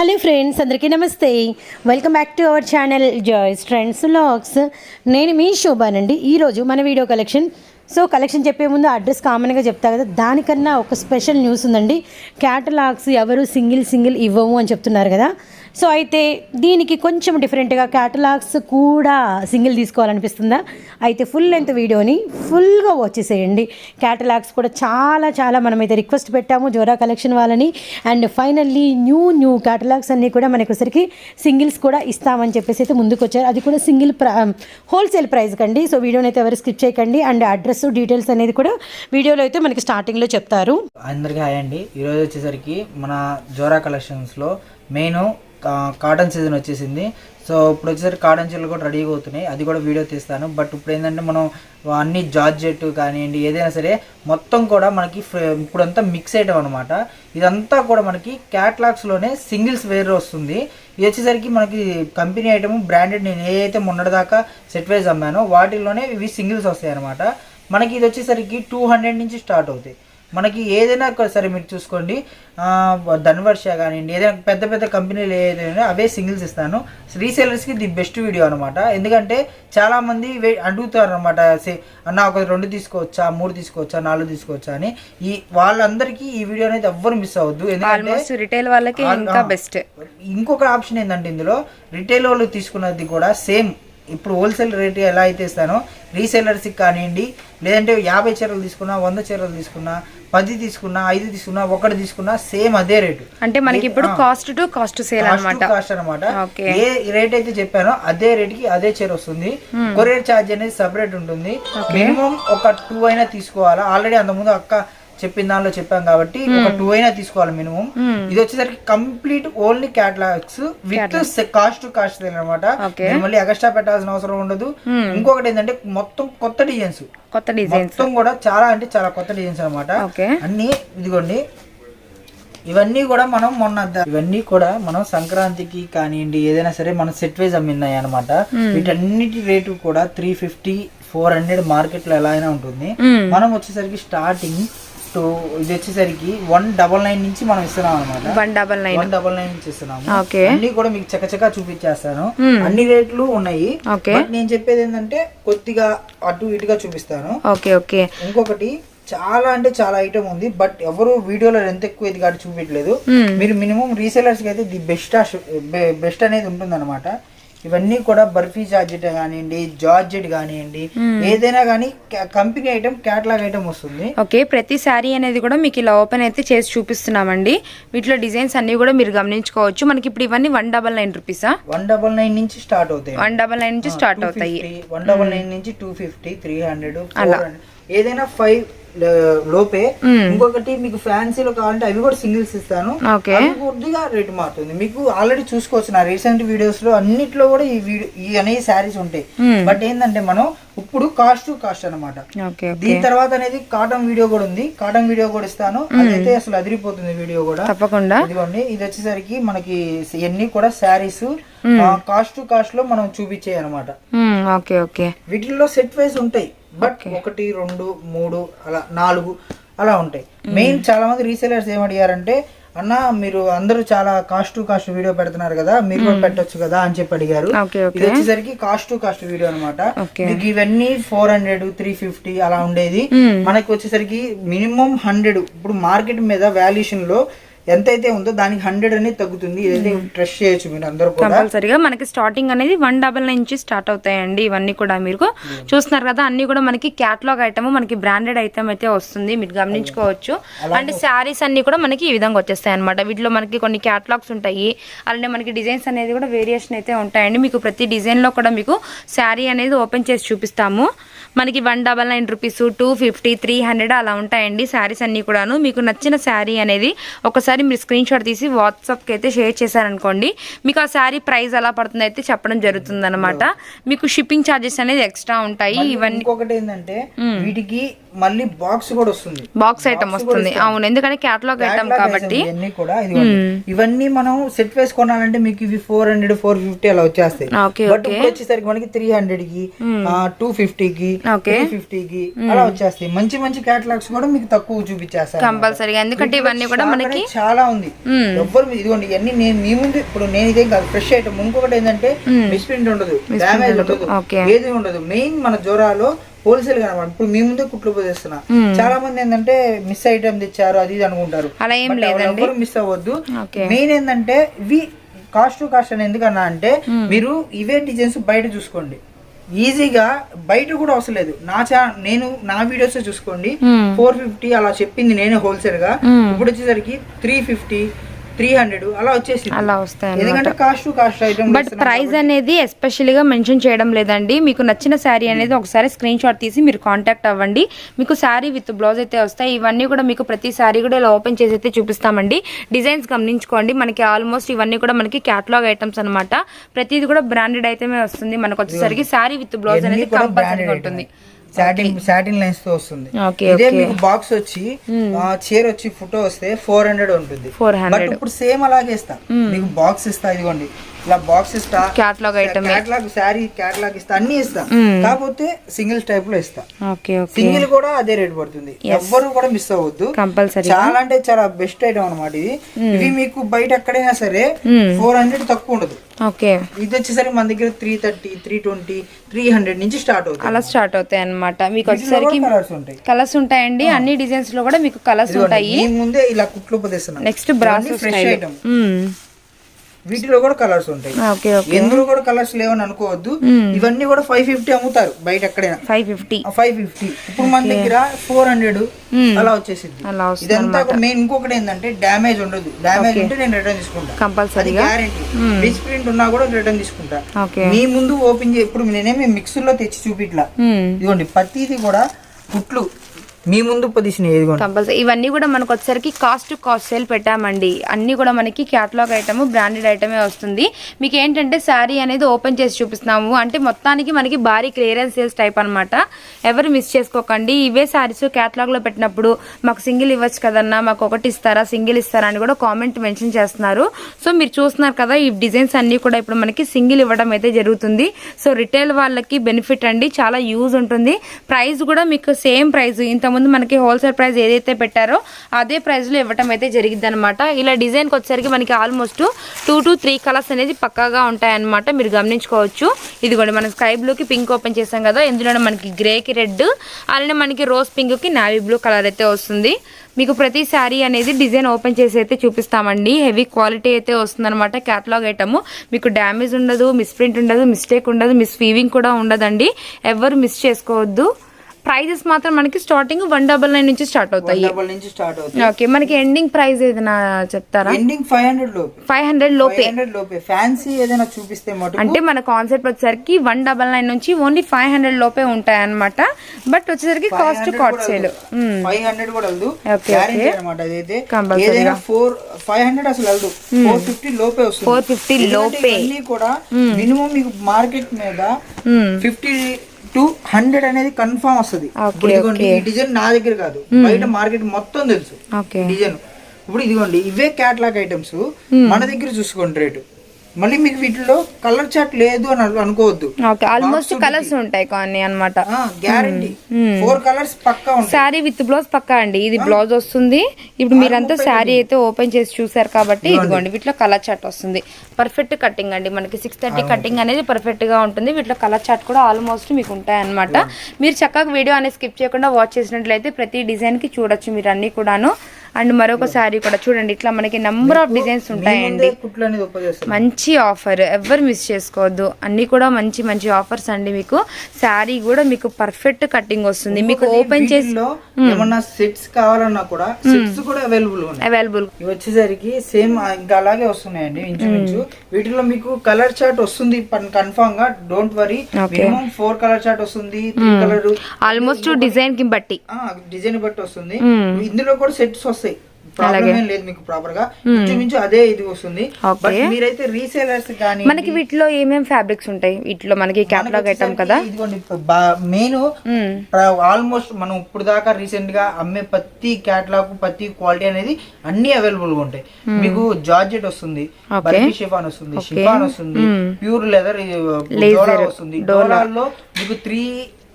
Hello friends అందరికీ నమస్తే. Welcome back to our channel Joys Trends Logs నేను మీ శోభానండి. ఈరోజు మన వీడియో కలెక్షన్ సో కలెక్షన్ చెప్పే ముందు అడ్రస్ కామన్గా చెప్తా కదా దానికన్నా ఒక స్పెషల్ న్యూస్ ఉందండి. క్యాటలాగ్స్ ఎవరు సింగిల్ సింగిల్ ఇవ్వము అని చెప్తున్నారు కదా. సో అయితే దీనికి కొంచెం డిఫరెంట్గా క్యాటలాగ్స్ కూడా సింగిల్ తీసుకోవాలనిపిస్తుందా? అయితే ఫుల్ లెంత్ వీడియోని ఫుల్గా వచ్చేసేయండి క్యాటలాగ్స్ కూడా చాలా చాలా మనమైతే రిక్వెస్ట్ పెట్టాము జోరా కలెక్షన్ వాళ్ళని. And finally new new catalogues అన్నీ కూడా మనకొసరికి సింగిల్స్ కూడా ఇస్తామని చెప్పేసి అయితే ముందుకు వచ్చారు అది కూడా సింగిల్ హోల్సేల్ ప్రైస్ కండి. సో వీడియోని అయితే ఎవరు స్కిప్ చేయకండి. అండ్ అడ్రస్ డీటెయిల్స్ అనేది కూడా వీడియోలో అయితే మనకి స్టార్టింగ్లో చెప్తారు. అందరికీ హాయ్ అండి. ఈరోజు వచ్చేసరికి మన జోరా కలెక్షన్స్లో మెయిన్ కాటన్ సీజన్ వచ్చేసింది. సో ఇప్పుడు వచ్చేసరికి కాటన్ చీరలు కూడా రెడీగా అవుతున్నాయి. అది కూడా వీడియో తీస్తాను. బట్ ఇప్పుడు ఏంటంటే మనం అన్ని జార్జెట్ కానివ్వండి ఏదైనా సరే మొత్తం కూడా మనకి ఇప్పుడంతా మిక్స్ ఐటమ్ అనమాట ఇదంతా కూడా మనకి క్యాట్లాగ్స్లోనే సింగిల్స్ వేర్ వస్తుంది. ఇది వచ్చేసరికి మనకి కంపెనీ ఐటమ్ బ్రాండెడ్ నేను ఏదైతే మొన్నటిదాకా సెట్ వైజ్ అమ్మానో వాటిల్లోనే ఇవి సింగిల్స్ వస్తాయి అనమాట మనకి ఇది వచ్చేసరికి టూ హండ్రెడ్ నుంచి స్టార్ట్ అవుతాయి. మనకి ఏదైనా ఒక సరే మీరు చూసుకోండి. ధన్వర్ష కానివ్వండి ఏదైనా పెద్ద పెద్ద కంపెనీలు ఏదైనా అవే సింగిల్స్ ఇస్తాను. రీసేలర్స్కి ది బెస్ట్ వీడియో అనమాట ఎందుకంటే చాలామంది వే అడుగుతారు అనమాట అన్న ఒక రెండు తీసుకోవచ్చా మూడు తీసుకోవచ్చా నాలుగు తీసుకోవచ్చా అని. ఈ వాళ్ళందరికీ ఈ వీడియో అనేది ఎవ్వరు మిస్ అవ్వద్దు. ఎందుకంటే రిటైల్ వాళ్ళకి ఇంకా బెస్ట్. ఇంకొక ఆప్షన్ ఏంటంటే ఇందులో రిటైల్ వాళ్ళు తీసుకున్నది కూడా సేమ్. ఇప్పుడు హోల్సేల్ రేట్ ఎలా అయితే ఇస్తానో రీసేలర్స్కి కానివ్వండి లేదంటే యాభై చీరలు తీసుకున్నా వంద చీరలు తీసుకున్నా పది తీసుకున్నా ఐదు తీసుకున్నా ఒకటి తీసుకున్నా సేమ్ అదే రేటు. అంటే మనకి ఇప్పుడు కాస్ట్ టు కాస్ట్ సేల్ అన్నమాట. కాస్ట్ అనమాట. ఏ రేట్ అయితే చెప్పానో అదే రేట్కి అదే చీర వస్తుంది. కొరియర్ ఛార్జ్ అనేది సపరేట్ ఉంటుంది. మినిమం ఒక టూ అయినా తీసుకోవాలా? ఆల్రెడీ అంతకుముందు అక్క చెప్పిన దానిలో చెప్పాం కాబట్టి ఒక టూ అయినా తీసుకోవాలి మినిమం ఇది వచ్చేసరికి complete only catalogues with cost cost అనమాట. మళ్ళీ ఎక్స్ట్రా పెట్టాల్సిన అవసరం ఉండదు. ఇంకొకటి ఏంటంటే మొత్తం కొత్త డిజైన్స్ కొత్త డిజైన్స్ మొత్తం కూడా చాలా అంటే చాలా కొత్త డిజైన్స్ అనమాట అన్ని ఇదిగోండి. ఇవన్నీ కూడా మనం మొన్న ఇవన్నీ కూడా మనం సంక్రాంతికి కానివ్వండి ఏదైనా సరే మనం సెట్ వైజ్ అమ్మినాయి అనమాట వీటన్నిటి రేటు కూడా త్రీ ఫిఫ్టీ ఫోర్ హండ్రెడ్ మార్కెట్లో ఎలా అయినా ఉంటుంది. మనం వచ్చేసరికి స్టార్టింగ్ టు ఇది వచ్చేసరికి వన్ డబల్ నైన్ నుంచి మనం ఇస్తున్నాం అనమాట one double nine one double nine నుంచి ఇస్తున్నాము. ఓకే అన్ని కూడా మీకు చకచకా చూపించేస్తాను. అన్ని రేట్లు ఉన్నాయి. ఓకే నేను చెప్పేది ఏంటంటే కొద్దిగా అటు ఇటుగా చూపిస్తాను. ఓకే ఓకే ఇంకొకటి చాలా అంటే చాలా ఐటమ్ ఉంది బట్ ఎవరు వీడియోలో ఎంత ఎక్కువ ఇది కాబట్టి చూపించలేదు. మీరు మినిమం రీసెలర్స్కి అయితే ది బెస్ట్ బెస్ట్ అనేది ఉంటుంది ఇవన్నీ కూడా బర్ఫీ జార్జెట్ కానివ్వండి జార్జెట్ కానివ్వండి ఏదైనా కానీ కంపెనీ ఐటమ్ క్యాటలాగ్ ఐటమ్ వస్తుంది. ఓకే ప్రతి శారీ అనేది కూడా మీకు ఇలా ఓపెన్ అయితే చేసి చూపిస్తున్నామండి. వీటిలో డిజైన్స్ అన్ని కూడా మీరు గమనించుకోవచ్చు. మనకి ఇప్పుడు ఇవన్నీ వన్ డబల్ నైన్ రూపీసా? వన్ డబల్ నైన్ నుంచి స్టార్ట్ అవుతాయి. వన్ డబల్ నైన్ నుంచి స్టార్ట్ అవుతాయి. వన్ డబల్ నైన్ నుంచి టూ ఫిఫ్టీ త్రీ హండ్రెడ్ ఏదైనా ఫైవ్ లోపే. ఇంకొకటి మీకు ఫ్యాన్సీలో కావాలంటే అవి కూడా సింగిల్స్ ఇస్తాను. కొద్దిగా రేట్ మారుతుంది. మీకు ఆల్రెడీ చూసుకోవచ్చు. నా రీసెంట్ వీడియోస్లో అన్నిట్లో కూడా ఈ వీడియో ఈ అనేవి శారీస్ ఉంటాయి. బట్ ఏంటంటే మనం ఇప్పుడు కాస్ట్ టు కాస్ట్ అనమాట దీని తర్వాత అనేది కాటన్ వీడియో కూడా ఉంది. కాటన్ వీడియో కూడా ఇస్తాను. అదైతే అసలు అదిరిపోతుంది వీడియో కూడా. తప్పకుండా. ఇదిగోండి ఇది వచ్చేసరికి మనకి ఇవన్నీ కూడా శారీస్ కాస్ట్ టు కాస్ట్లో మనం చూపించాయి అనమాట వీటిల్లో సెట్ వైజ్ ఉంటాయి. బట్ ఒకటి రెండు మూడు అలా నాలుగు అలా ఉంటాయి. మెయిన్ చాలా మంది రీసేలర్స్ ఏం అడిగారంటే అన్న మీరు అందరూ చాలా కాస్ట్ టు కాస్ట్ వీడియో పెడుతున్నారు కదా మీరు కూడా పెట్టొచ్చు కదా అని చెప్పి అడిగారు. ఇది వచ్చేసరికి కాస్ట్ టు కాస్ట్ వీడియో అనమాట. మీకు ఇవన్నీ ఫోర్ హండ్రెడ్ త్రీ ఫిఫ్టీ అలా ఉండేది. మనకి వచ్చేసరికి మినిమం హండ్రెడ్ ఇప్పుడు మార్కెట్ మీద వాల్యుయేషన్లో ఎంతైతే ఉందో దానికి హండ్రెడ్ అనేది తగ్గుతుంది. ట్రస్ట్ చేయొచ్చు మీరు అందరూ కంపల్సరీగా మనకి స్టార్టింగ్ అనేది వన్ డబల్ నైన్ నుంచి స్టార్ట్ అవుతాయండి ఇవన్నీ కూడా మీరు. చూస్తున్నారు కదా అన్ని కూడా మనకి క్యాట్లాగ్ ఐటమ్ మనకి బ్రాండెడ్ ఐటమ్ అయితే వస్తుంది. మీరు గమనించుకోవచ్చు. అండ్ శారీస్ అన్ని కూడా మనకి ఈ విధంగా వచ్చేస్తాయి అనమాట వీటిలో మనకి కొన్ని క్యాట్లాగ్స్ ఉంటాయి. అలానే మనకి డిజైన్స్ అనేది కూడా వేరియేషన్ అయితే ఉంటాయండి. మీకు ప్రతి డిజైన్లో కూడా మీకు శారీ అనేది ఓపెన్ చేసి చూపిస్తాము. మనకి one double nine rupees two fifty three hundred అలా ఉంటాయండి శారీస్ అన్ని కూడాను. మీకు నచ్చిన శారీ అనేది ఒకసారి మీరు స్క్రీన్ షాట్ తీసి వాట్సాప్కి అయితే షేర్ చేశారనుకోండి మీకు ఆ శారీ ప్రైస్ ఎలా పడుతుంది అయితే చెప్పడం జరుగుతుంది మీకు షిప్పింగ్ ఛార్జెస్ అనేది ఎక్స్ట్రా ఉంటాయి ఇవన్నీ ఇంకొకటి ఏంటంటే వీటికి మళ్ళీ బాక్స్ కూడా వస్తుంది. బాక్స్ ఐటమ్ వస్తుంది. అవును ఎందుకంటే క్యాటలాగ్ ఐటమ్ కాబట్టి. ఇవన్నీ కూడా ఇదిగోండి. ఇవన్నీ మనం సెట్ వేసుకున్నానంటే మీకు ఇవి ఫోర్ హండ్రెడ్ ఫోర్ ఫిఫ్టీ అలా వచ్చేస్తాయి. బట్ ఇప్పుడు వచ్చేసరికి మనకి త్రీ హండ్రెడ్కి టూ ఫిఫ్టీ కి. త్రీ ఫిఫ్టీ కి అలా వచ్చేస్తాయి. మంచి మంచి క్యాటలాగ్స్ కూడా మీకు తక్కువ చూపించేస్తారు కంపల్సరీగా ఎందుకంటే ఇవన్నీ కూడా మనకి చాలా ఉంది. ఎవ్వరు ఇదిగోండి ఇవన్నీ నేను మీ ముందు ఇప్పుడు నేను ఇదే కాదు ఫ్రెష్ ఐటమ్ ఇంకొకటి ఏంటంటే మిస్ప్రింట్ ఉండదు డ్యామేజ్ ఉండదు. ఏది ఉండదు. మెయిన్ మన జ్వరాలో హోల్సేల్ కనమాట ఇప్పుడు మీ ముందే కుట్లు పోసేస్తున్నా. చాలా మంది ఏంటంటే మిస్ ఐటమ్ తెచ్చారు అది ఇది అనుకుంటారు. అలా ఏం But లేదండి. ఎవరు మిస్ అవ్వద్దు. మెయిన్ ఏంటంటే ఇవి కాస్ట్ టు కాస్ట్ అని ఎందుకన్నా అంటే మీరు ఇవే డిజైన్స్ బయట చూసుకోండి. ఈజీగా బయట కూడా అవసరం లేదు. నా చా నేను నా వీడియోస్ చూసుకోండి. ఫోర్ ఫిఫ్టీ అలా చెప్పింది నేనే హోల్సేల్గా ఇప్పుడు వచ్చేసరికి త్రీ ఫిఫ్టీ త్రీ హండ్రెడ్. అలా వచ్చేసి అలా వస్తాయి ఎందుకంటే cost to cost item but price అనేది ఎస్పెషల్గా మెన్షన్ చేయడం లేదండి. మీకు నచ్చిన శారీ అనేది ఒకసారి స్క్రీన్ షాట్ తీసి మీరు కాంటాక్ట్ అవ్వండి. మీకు శారీ విత్ బ్లౌజ్ అయితే వస్తాయి. ఇవన్నీ కూడా మీకు ప్రతి శారీ కూడా ఇలా ఓపెన్ చేసి అయితే చూపిస్తామండి. డిజైన్స్ గమనించుకోండి. మనకి ఆల్మోస్ట్ ఇవన్నీ కూడా మనకి క్యాటలాగ్ ఐటమ్స్ అన్నమాట. ప్రతిది కూడా బ్రాండెడ్ ఐటమే వస్తుంది. మనకు వచ్చేసరికి శారీ విత్ బ్లౌజ్ అనేది కంపల్సరీగా ఉంటుంది. సాటిన్ సాటిన్ లైన్స్తో వస్తుంది. ఇదే మీకు బాక్స్ వచ్చి చీర వచ్చి ఫోటో వస్తే ఫోర్ హండ్రెడ్ ఉంటుంది. బట్ ఇప్పుడు సేమ్ అలాగే ఇస్తా. మీకు బాక్స్ ఇస్తా ఇదిగోండి. ఇలా బాక్స్ ఇస్తా. Catalogue item catalogue sari catalogue ఇస్తా. అన్ని ఇస్తా. కాకపోతే సింగిల్ టైప్లో ఇస్తా. Okay okay. సింగిల్ కూడా అదే రేట్ పడుతుంది. ఎవ్వరు కూడా మిస్ అవ్వద్దు. కంపల్సరీ చాలా అంటే చాలా బెస్ట్ ఐటమ్ అనమాట ఇది. ఇవి మీకు బయట ఎక్కడైనా సరే ఫోర్ హండ్రెడ్ తక్కువ ఉండదు. ఓకే. ఇది వచ్చేసరికి మన దగ్గర three thirty three twenty three hundred నుంచి స్టార్ట్ అవుతుంది అలా స్టార్ట్ అవుతాయి అన్నమాట. మీకు వచ్చేసరికి కలర్స్ ఉంటాయి. కలర్స్ ఉంటాయండి. అన్ని డిజైన్స్లో కూడా మీకు కలర్స్ ఉంటాయి. ముందే ఇలా కుట్లు నెక్స్ట్ బ్రాస్ ఫ్రెష్ ఐటమ్ వీటిలో కూడా కలర్స్ ఉంటాయి. ఎందులో కూడా కలర్స్ లేవని అనుకోవద్దు. ఇవన్నీ కూడా ఫైవ్ ఫిఫ్టీ అమ్ముతారు బయట ఎక్కడైనా. ఫైవ్ ఫిఫ్టీ ఫైవ్ ఫిఫ్టీ ఇప్పుడు మన దగ్గర ఫోర్ హండ్రెడ్ అలా వచ్చేసింది ఇదంతా మెయిన్ ఇంకొకటి ఏంటంటే డ్యామేజ్ ఉండదు. డ్యామేజ్ ఉంటే నేను రిటర్న్ తీసుకుంటా. అది కంపల్సరీగా గ్యారంటీ డిచ్ ప్రింట్ ఉన్నా కూడా రిటర్న్ తీసుకుంటా. మీ ముందు ఓపెన్ చే ఇప్పుడు నేనేమి మిక్సర్లో తెచ్చి చూపిట్లా. ఇదిగోండి ప్రతిది కూడా కుట్లు మీ ముందు పొజిషన్ ఏది కంపల్సరీ. ఇవన్నీ కూడా మనకు వచ్చేసరికి కాస్ట్ టు కాస్ట్ సేల్ పెట్టామండి. అన్నీ కూడా మనకి క్యాటలాగ్ ఐటమ్ బ్రాండెడ్ ఐటమే వస్తుంది. మీకు ఏంటంటే శారీ అనేది ఓపెన్ చేసి చూపిస్తున్నాము. అంటే మొత్తానికి మనకి భారీ క్లియరెన్స్ సేల్స్ టైప్ అన్నమాట. ఎవరు మిస్ చేసుకోకండి. ఇవే శారీస్ క్యాటలాగ్లో పెట్టినప్పుడు మాకు సింగిల్ ఇవ్వచ్చు కదన్నా మాకు ఒకటి ఇస్తారా సింగిల్ ఇస్తారా అని కూడా కామెంట్ మెన్షన్ చేస్తున్నారు. సో మీరు చూస్తున్నారు కదా ఈ డిజైన్స్ అన్నీ కూడా ఇప్పుడు మనకి సింగిల్ ఇవ్వడం అయితే జరుగుతుంది. సో రిటైల్ వాళ్ళకి బెనిఫిట్ అండి. చాలా యూజ్ ఉంటుంది. ప్రైస్ కూడా మీకు సేమ్ ప్రైస్ ఇంత ఇంతకుముందు మనకి హోల్సేల్ ప్రైస్ ఏదైతే పెట్టారో అదే ప్రైస్లో ఇవ్వటం అయితే జరిగింది అనమాట ఇలా డిజైన్కి వచ్చేసరికి మనకి almost two to three colours అనేది పక్కాగా ఉంటాయన్నమాట. మీరు గమనించుకోవచ్చు. ఇదిగోండి మనం స్కై బ్లూకి పింక్ ఓపెన్ చేసాం కదా ఇందులోనే మనకి గ్రేకి రెడ్ అలానే మనకి రోజ్ పింక్కి నావీ బ్లూ కలర్ అయితే వస్తుంది. మీకు ప్రతి శారీ అనేది డిజైన్ ఓపెన్ చేసి అయితే చూపిస్తామండి. హెవీ క్వాలిటీ అయితే వస్తుందన్నమాట క్యాటలాగ్ ఐటమ్. మీకు డ్యామేజ్ ఉండదు మిస్ప్రింట్ ఉండదు మిస్టేక్ ఉండదు మిస్ ఫీవింగ్ కూడా ఉండదండి. ఎవరు మిస్ చేసుకోవద్దు. ప్రైజెస్ మాత్రం మనకి స్టార్టింగ్ వన్ డబల్ నైన్ నుంచి స్టార్ట్ అవుతాయి. డబల్ నుంచి స్టార్ట్ అవుతుంది ఓకే మనకి ఎండింగ్ ప్రైస్ ఏదైనా చెప్తారా? ఎండింగ్ ఫైవ్ హండ్రెడ్ లోపే. ఫైవ్ హండ్రెడ్ లోపే. హండ్రెడ్ లోపే. ఫ్యాన్సీ ఏదైనా చూపిస్తే అంటే మన కాన్సెప్ట్ వచ్చేసరికి వన్ డబల్ నైన్ నుంచి ఓన్లీ ఫైవ్ హండ్రెడ్ లోపే ఉంటాయి అనమాట బట్ వచ్చేసరికి cost cut sale five hundred కూడా వెళ్దు గ్యారెంటీ అనమాట అదైతే. ఏదైనా ఫోర్ ఫైవ్ హండ్రెడ్ అసలు వెళ్దు ఫోర్ ఫిఫ్టీ లోపే వస్తుంది. 450 ఎందుకంటే లోపే. కూడా మినిమం మీకు మార్కెట్ మీద ఫిఫ్టీ టు హండ్రెడ్ అనేది కన్ఫర్మ్ వస్తుంది. ఇప్పుడు ఇదిగోండి ఈ డిజైన్ నా దగ్గర కాదు. బయట మార్కెట్ మొత్తం తెలుసు. డిజైన్. ఇప్పుడు ఇదిగోండి ఇవే క్యాటలాగ్ ఐటమ్స్ మన దగ్గర చూసుకోండి రేటు. మళ్ళీ మీకు వీటిలో కలర్ చాట్ లేదు అని అను- అనుకోవద్దు. ఓకే ఆల్మోస్ట్ కలర్స్ ఉంటాయి కొన్ని అనమాట గ్యారంటీ ఫోర్ కలర్స్ పక్కా శారీ విత్ బ్లౌజ్ పక్కా అండి. ఇది బ్లౌజ్ వస్తుంది. ఇప్పుడు మీరంతా శారీ అయితే ఓపెన్ చేసి చూసారు కాబట్టి ఇదిగోండి. వీటిలో కలర్ చాట్ వస్తుంది. పర్ఫెక్ట్ కటింగ్ అండి. మనకి సిక్స్ థర్టీ కటింగ్ అనేది పర్ఫెక్ట్గా ఉంటుంది. వీటిలో కలర్ చాట్ కూడా ఆల్మోస్ట్ మీకు ఉంటాయి అనమాట మీరు చక్కగా వీడియో అనేది స్కిప్ చేయకుండా వాచ్ చేసినట్లయితే ప్రతి డిజైన్కి చూడొచ్చు మీరు అన్ని కూడాను. అండ్ మరొక శారీ కూడా చూడండి ఇట్లా మనకి నెంబర్ ఆఫ్ డిజైన్స్ ఉంటాయండి. మంచి ఆఫర్ ఎవరు మిస్ చేసుకోవద్దు. అన్ని కూడా మంచి మంచి ఆఫర్స్ అండి మీకు. శారీ కూడా మీకు పర్ఫెక్ట్ కటింగ్ వస్తుంది. మీకు ఓపెన్ చేసి ఏమన్నా సెట్స్ కావాలన్నా కూడా సెట్స్ కూడా అవైలబుల్ అవైలబుల్ వచ్చేసరికి సేమ్ ఇంకా అలాగే వస్తున్నాయండి ఇంచుమించు. వీటిలో మీకు కలర్ చార్ట్ వస్తుంది కన్ఫామ్గా. Don't worry minimum four colour chart వస్తుంది కలర్ ఆల్మోస్ట్ డిజైన్కి బట్టి. డిజైన్ బట్టి వస్తుంది. ఇందులో కూడా సెట్స్ వస్తాయి ఏం లేదు మీకు ప్రాపర్గా. ఇంచుమించు అదే ఇది వస్తుంది. Okay. బట్ మీరైతే రీసేలర్స్ కానీ మనకి వీటిలో ఏమేమి ఫ్యాబ్రిక్స్ ఉంటాయి? వీటిలో మనకి క్యాటలాగ్ ఐటమ్ కదా? ఇదిగోండి మెయిన్. ఆల్మోస్ట్ మనం ఇప్పుడు దాకా రీసెంట్గా అమ్మే ప్రతి క్యాటలాగ్ ప్రతి క్వాలిటీ అనేది అన్ని అవైలబుల్గా ఉంటాయి. మీకు జార్జెట్ వస్తుంది బర్ఫీ షిఫాన్ వస్తుంది షిఫాన్ వస్తుంది ప్యూర్ లెదర్ వస్తుంది. డోలాల్లో మీకు త్రీ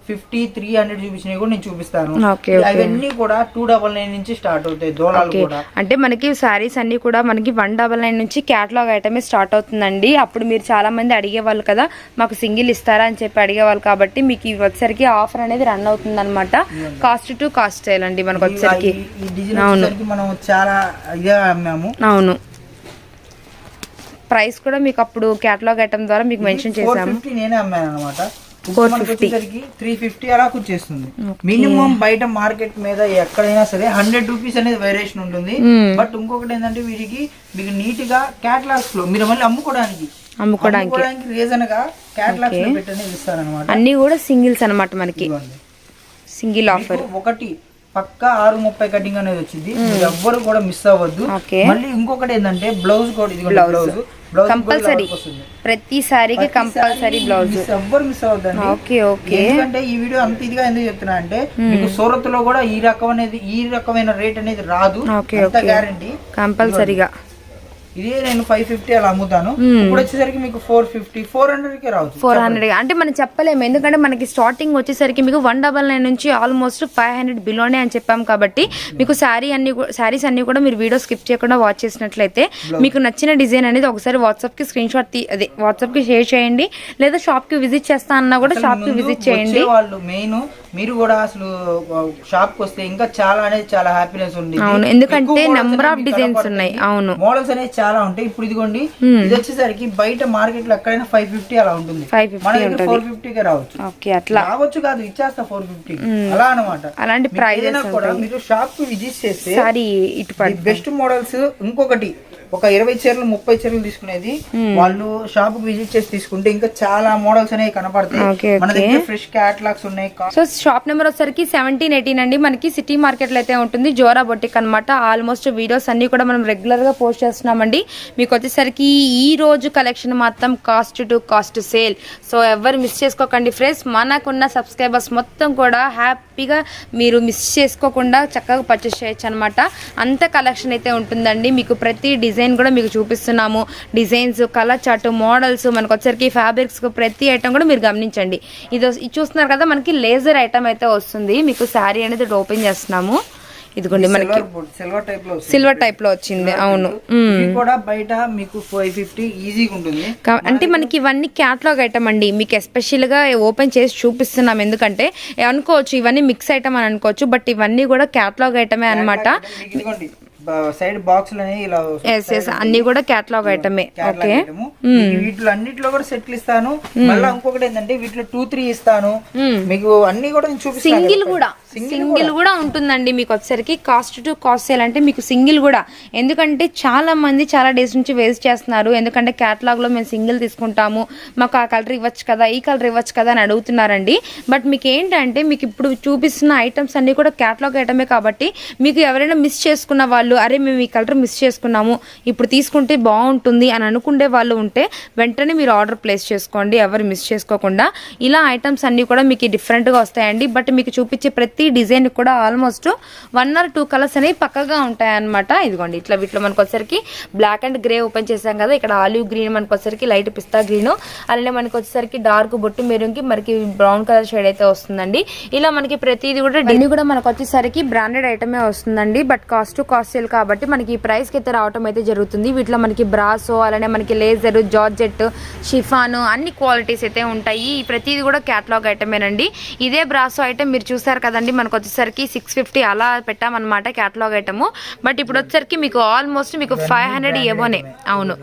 ఫిఫ్టీ త్రీ హండ్రెడ్ చూపించినవి కూడా నేను చూపిస్తాను. అవన్నీ కూడా టూ డబల్ నైన్ నుంచి స్టార్ట్ అవుతాయి డోలాలు కూడా. అంటే మనకి శారీస్ అన్ని కూడా మనకి వన్ డబల్ నైన్ నుంచి క్యాటలాగ్ ఐటమే స్టార్ట్ అవుతుందండి. అప్పుడు మీరు చాలా మంది అడిగేవాళ్ళు కదా మాకు సింగిల్ ఇస్తారా అని చెప్పి అడిగేవాళ్ళు కాబట్టి మీకు వచ్చేసరికి ఆఫర్ అనేది రన్ అవుతుంది అనమాట కాస్ట్ టు కాస్ట్ చేయాలండి మనకు వచ్చేసరికి. మనం చాలా ఇదే అమ్మాము. అవును. ప్రైస్ కూడా మీకు అప్పుడు క్యాటలాగ్ ఐటమ్ ద్వారా మీకు మెన్షన్ చేసాము ఫిఫ్టీ నేనే అమ్మాను అనమాట త్రీ ఫిఫ్టీ. అలా వచ్చేస్తుంది. మినిమం బయట మార్కెట్ మీద ఎక్కడైనా సరే హండ్రెడ్ రూపీస్ అనేది వేరియేషన్ ఉంటుంది. బట్ ఇంకొకటి ఏంటంటే వీటికి మీకు నీట్గా క్యాటలాగ్స్లో మీరు మళ్ళీ అమ్ముకోవడానికి అమ్ముకోవడానికి రీజన్గా క్యాటలాగ్స్లో పెట్టనే ఇస్తారనమాట అన్ని కూడా సింగిల్స్ అన్నమాట మనకి. సింగిల్ ఆఫర్ ఒకటి పక్కా ఆరు ముప్పై కటింగ్ అనేది వచ్చింది. మీరు ఎవ్వరు కూడా మిస్ అవ్వద్దు. మళ్ళీ ఇంకొకటి ఏంటంటే బ్లౌజ్ కూడా ఇది బ్లౌజ్ కంపల్సరీ. ప్రతి సారీకి కంపల్సరీ బ్లౌజ్. ఎవ్వరు మిస్ ఓకే ఓకే. ఎందుకంటే ఈ వీడియో అంత ఇదిగా ఎందుకు చెప్తున్నా అంటే మీకు సూరత్లో కూడా ఈ రకం అనేది ఈ రకమైన రేట్ అనేది రాదు. గ్యారంటీ కంపల్సరీగా. ఇదే నేను ఫైవ్ ఫిఫ్టీ అలా అమ్ముతాను. ఇప్పుడు వచ్చేసరికి మీకు ఫోర్ ఫిఫ్టీ ఫోర్ హండ్రెడ్కి రావచ్చు. ఫోర్ హండ్రెడ్ అంటే మనం చెప్పలేము. ఎందుకంటే మనకి స్టార్టింగ్ వచ్చేసరికి మీకు వన్ డబల్ నైన్ నుంచి ఆల్మోస్ట్ ఫైవ్ హండ్రెడ్ బిలోనే అని చెప్పాం కాబట్టి మీకు శారీ అన్ని శారీస్ అన్ని కూడా మీరు వీడియో స్కిప్ చేయకుండా వాచ్ చేసినట్లయితే మీకు నచ్చిన డిజైన్ అనేది ఒకసారి వాట్సాప్కి స్క్రీన్ షాట్ తీ అదే వాట్సాప్కి షేర్ చేయండి. లేదా షాప్కి విజిట్ చేస్తా అన్నా కూడా షాప్కి విజిట్ చేయండి. వాళ్ళు మెయిన్ మీరు కూడా అసలు షాప్కి వస్తే ఇంకా చాలా అనేది చాలా హ్యాపీనెస్ ఉంది. అవును ఎందుకంటే నెంబర్ ఆఫ్ డిజైన్స్ ఉన్నాయి. అవును. మోడల్స్ అనేది చాలా ఉంటాయి. ఇప్పుడు ఇదిగోండి ఇది వచ్చేసరికి బయట మార్కెట్లో ఎక్కడైనా ఫైవ్ ఫిఫ్టీ అలా ఉంటుంది. ఫైవ్ ఫిఫ్టీ మన దగ్గర ఫోర్ ఫిఫ్టీకే రావచ్చు. ఓకే అట్లా. రావచ్చు కాదు ఇచ్చేస్తా ఫోర్ ఫిఫ్టీ అలా అనమాట అలాంటి ఏదైనా కూడా మీరు షాప్కి విజిట్ చేస్తే బెస్ట్ మోడల్స్ ఇంకొకటి. ఒక ఇరవై చీరలు ముప్పై చీరలు తీసుకునేది. వాళ్ళు షాప్కి విజిట్ చేసి తీసుకుంటే ఇంకా చాలా మోడల్స్ అనేవి కనపడతాయి. మన దగ్గర ఫ్రెష్ క్యాటలాగ్స్ ఉన్నాయి. సో షాప్ నెంబర్ వచ్చేసరికి సెవెంటీన్ ఎయిటీన్ అండి. మనకి సిటీ మార్కెట్లో అయితే ఉంటుంది. జోరా బొటిక్ అనమాట ఆల్మోస్ట్ వీడియోస్ అన్ని కూడా మనం రెగ్యులర్గా పోస్ట్ చేస్తున్నామండి. మీకు వచ్చేసరికి ఈ రోజు కలెక్షన్ మాత్రం cost to cost sale so ఎవరు మిస్ చేసుకోకండి ఫ్రెండ్స్ మనకున్న సబ్స్క్రైబర్స్ మొత్తం కూడా హ్యాపీగా మీరు మిస్ చేసుకోకుండా చక్కగా పర్చేస్ చేయొచ్చు అనమాట అంత కలెక్షన్ అయితే ఉంటుందండి. మీకు ప్రతి డిజైన్ కూడా మీకు చూపిస్తున్నాము. డిజైన్స్ కలర్ చార్ట్ మోడల్స్ మనకు వచ్చరికి ఫ్యాబ్రిక్స్ ప్రతి ఐటమ్ కూడా మీరు గమనించండి. ఇది చూస్తున్నారు కదా మనకి లేజర్ ఐటమ్ అయితే వస్తుంది. మీకు శారీ అనేది ఓపెన్ చేస్తున్నాము. ఇదిగోండి మనకి సిల్వర్ టైప్లో. సిల్వర్ టైప్లో వచ్చింది. అవును. కూడా బయట మీకు ఫైవ్ ఫిఫ్టీ ఈజీగా ఉంటుంది. అంటే మనకి ఇవన్నీ క్యాట్లాగ్ ఐటమ్ అండి. మీకు ఎస్పెషల్గా ఓపెన్ చేసి చూపిస్తున్నాం. ఎందుకంటే అనుకోవచ్చు ఇవన్నీ మిక్స్ ఐటమ్ అని అనుకోవచ్చు బట్ ఇవన్నీ కూడా క్యాట్లాగ్ ఐటమే ఇదిగోండి. సైడ్ బాక్స్ అనేవి ఇలా ఎస్ ఎస్ అన్ని కూడా క్యాట్లాగ్ ఐటమే ఓకే వీటిలో అన్నిట్లో కూడా సెట్లు ఇస్తాను. మళ్ళీ ఇంకొకటి ఏంటంటే వీటిలో టూ త్రీ ఇస్తాను. మీకు అన్ని కూడా నేను చూపిస్తాను. సింగిల్ కూడా. సింగిల్ కూడా. ఉంటుందండి మీకు వచ్చేసరికి. కాస్ట్ టు కాస్ట్ సేల్ అంటే మీకు సింగిల్ కూడా. ఎందుకంటే చాలా మంది చాలా డేస్ నుంచి వేస్ట్ చేస్తున్నారు. ఎందుకంటే క్యాటలాగ్లో మేము సింగిల్ తీసుకుంటాము. మాకు ఆ కలర్ ఇవ్వచ్చు కదా ఈ కలర్ ఇవ్వచ్చు కదా అని అడుగుతున్నారండి. బట్ మీకు ఏంటంటే మీకు ఇప్పుడు చూపిస్తున్న ఐటమ్స్ అన్ని కూడా క్యాటలాగ్ ఐటమే కాబట్టి మీకు ఎవరైనా మిస్ చేసుకున్న వాళ్ళు అరే మేము ఈ కలర్ మిస్ చేసుకున్నాము. ఇప్పుడు తీసుకుంటే బాగుంటుంది అని అనుకునే వాళ్ళు ఉంటే వెంటనే మీరు ఆర్డర్ ప్లేస్ చేసుకోండి. ఎవరు మిస్ చేసుకోకుండా ఇలా ఐటమ్స్ అన్ని కూడా మీకు డిఫరెంట్గా వస్తాయండి. బట్ మీకు చూపించే ప్రతి డిజైన్ కూడా almost one or two colours అనేవి పక్కగా ఉంటాయన్నమాట. ఇదిగోండి ఇట్లా వీటిలో మనకు వచ్చేసరికి బ్లాక్ అండ్ గ్రే ఓపెన్ చేసాం కదా ఇక్కడ ఆలివ్ గ్రీన్ మనకు వచ్చేసరికి లైట్ పిస్తా గ్రీన్ అలానే మనకి వచ్చేసరికి డార్క్ బొట్టు మెరూన్కి మనకి బ్రౌన్ కలర్ షేడ్ అయితే వస్తుందండి. ఇలా మనకి ప్రతిది కూడా డైలీ కూడా మనకు వచ్చేసరికి బ్రాండెడ్ ఐటమే వస్తుందండి. బట్ కాస్ట్ కాస్ట్ సేల్ కాబట్టి మనకి ఈ ప్రైస్కి అయితే రావటం అయితే జరుగుతుంది. వీటిలో మనకి బ్రాసో అలానే మనకి లేజర్ జార్జెట్ షిఫాను అన్ని క్వాలిటీస్ అయితే ఉంటాయి. ఈ ప్రతిదీ కూడా క్యాటలాగ్ ఐటమేనండి ఇదే బ్రాసో ఐటమ్ మీరు చూసారు కదండి మనకు వచ్చేసరికి సిక్స్ ఫిఫ్టీ అలా పెట్టామన్నమాట క్యాటలాగ్ ఐటమ్ బట్ ఇప్పుడు వచ్చేసరికి మీకు ఆల్మోస్ట్ మీకు ఫైవ్ హండ్రెడ్ ఇవ్వనే అవును.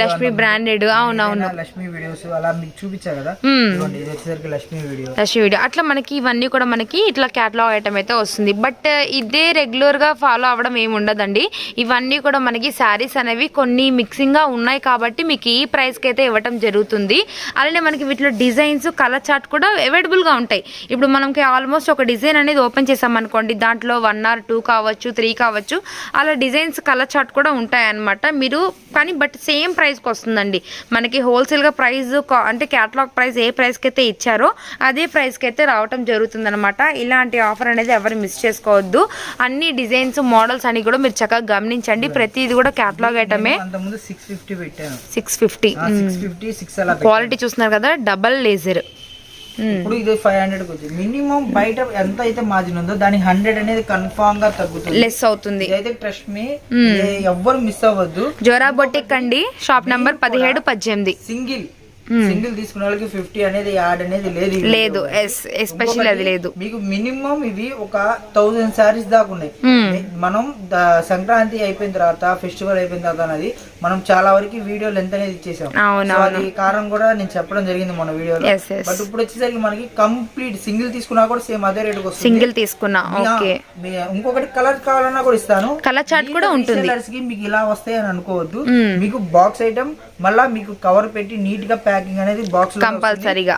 లక్ష్మీ బ్రాండెడ్ అవునవును. లక్ష్మీ వీడియోస్ అలా మీకు చూపించా కదా? మ్మ్. ఇదిగోండి, ఇది వచ్చేసరికి లక్ష్మీ వీడియో అట్లా మనకి ఇవన్నీ కూడా మనకి ఇట్లా క్యాటలాగ్ ఐటమ్ అయితే వస్తుంది. బట్ ఇదే రెగ్యులర్గా ఫాలో అవ్వడం ఏమి ఉండదండి. ఇవన్నీ కూడా మనకి శారీస్ అనేవి కొన్ని మిక్సింగ్గా ఉన్నాయి కాబట్టి మీకు ఈ ప్రైస్కి అయితే ఇవ్వటం జరుగుతుంది. అలానే మనకి వీటిలో డిజైన్స్ కలర్ చార్ట్ కూడా అవైలబుల్గా ఉంటాయి. ఇప్పుడు మనకి ఆల్మోస్ట్ ఒక డిజైన్ అనేది అనేది ఓపెన్ చేసామనుకోండి దాంట్లో వన్ ఆర్ టూ కావచ్చు త్రీ కావచ్చు అలా డిజైన్స్ కలర్ చార్ట్ కూడా ఉంటాయన్నమాట. మీరు కానీ బట్ సేమ్ ప్రైస్కి వస్తుందండి. మనకి హోల్సేల్గా ప్రైస్ అంటే క్యాటలాగ్ ప్రైస్ ఏ ప్రైస్కి అయితే ఇచ్చారో అదే ప్రైస్కి అయితే రావటం జరుగుతుందన్నమాట. ఇలాంటి ఆఫర్ అనేది ఎవరు మిస్ చేసుకోవద్దు. అన్ని డిజైన్స్ మోడల్స్ అని కూడా మీరు చక్కగా గమనించండి. ప్రతిది కూడా క్యాటలాగ్ ఐటమే సిక్స్ ఫిఫ్టీ. క్వాలిటీ చూస్తున్నారు కదా డబల్ లేజర్ ఇప్పుడు ఇది ఫైవ్ హండ్రెడ్ వచ్చింది. మినిమం బయట ఎంత అయితే మార్జిన్ ఉందో దాని హండ్రెడ్ అనేది కన్ఫామ్గా తగ్గుతుంది. లెస్ అవుతుంది. ఇదైతే ట్రస్ట్ మీ ఎవ్వరు మిస్ అవ్వద్దు. జోరా బొటిక్ అండి. షాప్ నంబర్ పదిహేడు పద్దెనిమిది. సింగిల్ సింగిల్ తీసుకున్న వాళ్ళకి ఫిఫ్టీ అనేది యాడ్ అనేది లేదు లేదు వీడియోలో. ఎస్ ఎస్పెషల్లీ అది లేదు. మీకు మినిమం ఇవి ఒక థౌజండ్ శారీస్ దాకా ఉన్నాయి. మ్మ్. మనం సంక్రాంతి అయిపోయిన తర్వాత ఫెస్టివల్ అయిపోయిన తర్వాత అనేది మనం చాలా వరకు వీడియో లెంత్ అనేది ఇచ్చేసాం. అది కారణం కూడా నేను చెప్పడం జరిగింది మన వీడియోలో. Yes. బట్ ఇప్పుడు వచ్చేసరికి మనకి కంప్లీట్ సింగిల్ తీసుకున్నా కూడా సేమ్ అదే రేట్ వస్తుంది. సింగిల్ తీసుకున్నా ఓకే ఇంకొకటి కలర్ కావాలన్నా కూడా ఇస్తాను. కలర్ చార్ట్ కూడా ఉంటుంది. కి మీకు ఇలా వస్తాయి అని అనుకోవద్దు మీకు బాక్స్ ఐటమ్ మళ్ళా మీకు కవర్ పెట్టి నీట్గా ప్యాకింగ్ అనేది బాక్స్ కంపల్సరీగా.